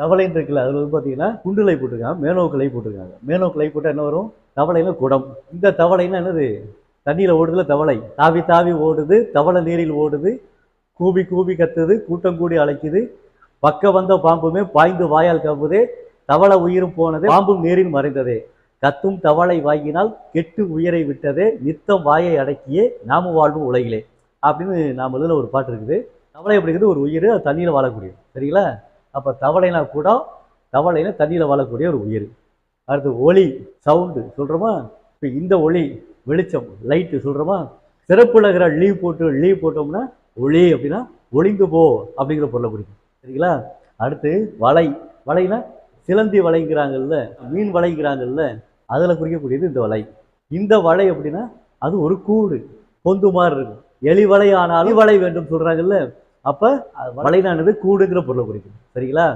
தவளைன்னு இருக்குல்ல அதில் வந்து பார்த்தீங்கன்னா குண்டுலை போட்டிருக்காங்க மேனோக்கிளை போட்டிருக்காங்க. மேனோக்கிளை போட்டால் என்ன வரும்? தவளைனா குடம். இந்த தவளைன்னா என்னது? தண்ணியில் ஓடுதுல தவளை. தாவி தாவி ஓடுது தவளை நீரில் ஓடுது கூவி கூவி கத்துது கூட்டம் கூடி அழைக்குது. பக்க வந்த பாம்புமே பாய்ந்து வாயால் கம்புதே தவளை உயிரும் போனதே பாம்பும் நீரில் மறைந்ததே. கத்தும் தவளை வாங்கினால் கெட்டு உயிரை விட்டதே நித்தம் வாயை அடக்கியே நாம வாழ்வும் உலகிலே. அப்படின்னு நாம் இதில் ஒரு பாட்டு இருக்குது. தவளை அப்படிங்கிறது ஒரு உயிர் அது தண்ணியில் வாழக்கூடியது. சரிங்களா? அப்போ தவளைனா கூட தவளைனா தண்ணியில் வாழக்கூடிய ஒரு உயிர். அடுத்து ஒளி சவுண்டு சொல்கிறோமா இப்போ இந்த ஒளி வெளிச்சம் லைட்டு சொல்கிறோமா சிறப்புலகிற லீவ் போட்டு லீவ் போட்டோம்னா ஒளி அப்படின்னா ஒளிந்து போ அப்படிங்கிற பொருளை பிடிக்கும் சரிங்களா? அடுத்து வலை வலைனா சிலந்தி வலைங்கிறாங்கல்ல மீன் வலைங்கிறாங்கல்ல அதில் குறிக்கக்கூடியது இந்த வலை. இந்த வலை அப்படின்னா அது ஒரு கூடு பொந்து மாதிரி இருக்கும். எலி வலை ஆனாலும் வலை வேண்டும் சொல்கிறாங்கல்ல அப்போ வலைனானது கூடுங்கிற பொருளை குறிக்கும். சரிங்களா?